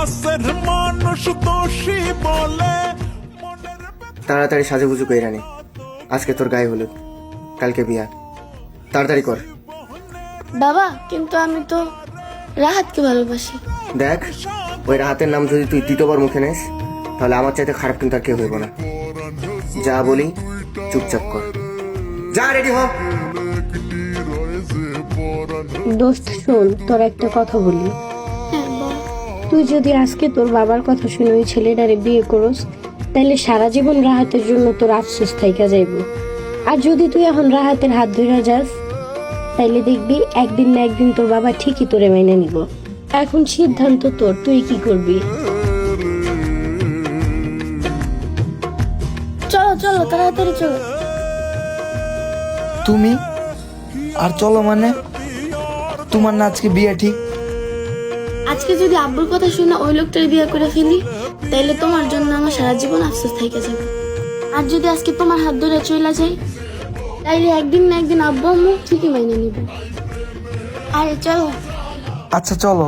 পাশের মানুষ দোষী বলে তাড়াতাড়ি সাজুগুজু কইরা নে। আজকে তোর গায়ে হলুদ কালকে বিয়া তাড়াতাড়ি কর। বাবা কিন্তু আমি তো রাহাতকে ভালোবাসি। দেখ ওই রাহাতের নাম যদি তুই দ্বিতীয়বার মুখে নেস তাহলে আমার চাইতে খারাপ কিন্তু আর কেউ হইব না। যা বলি চুপচাপ কর। যা রেডি হ। দোস্ত শোন তোর একটা কথা বল। তুই যদি আজকে তোর বাবার কথা শুনে ওই ছেলেটারে বিয়ে করস তাহলে সারা জীবন রাহাতের জন্য তোর আফসোস থাইকা যাইব। আর যদি তুই এখন রাহাতের হাত ধরে যাস তাইলে দেখবি একদিন না একদিন তোর বাবা ঠিকই তোরে মেনে নিব। এখন সিদ্ধান্ত তোর তুই কি করবি? চলো চলো তাড়াতাড়ি চলো। তুমি? আর চলো মানে? তোমার না আজকে বিয়ে ঠিক? আজকে যদি আব্বুর কথা শুনে ওই লোকটার বিয়ে করে ফেলি তাহলে তোমার জন্য আমার সারা জীবন আফসোস থেকে যাবে। আর যদি আজকে তোমার হাত ধরে চলে যাই, তাইলে একদিন না একদিন আব্বু আম্মু ঠিকই মাইনে নিবে। আরে চলো। আচ্ছা চলো।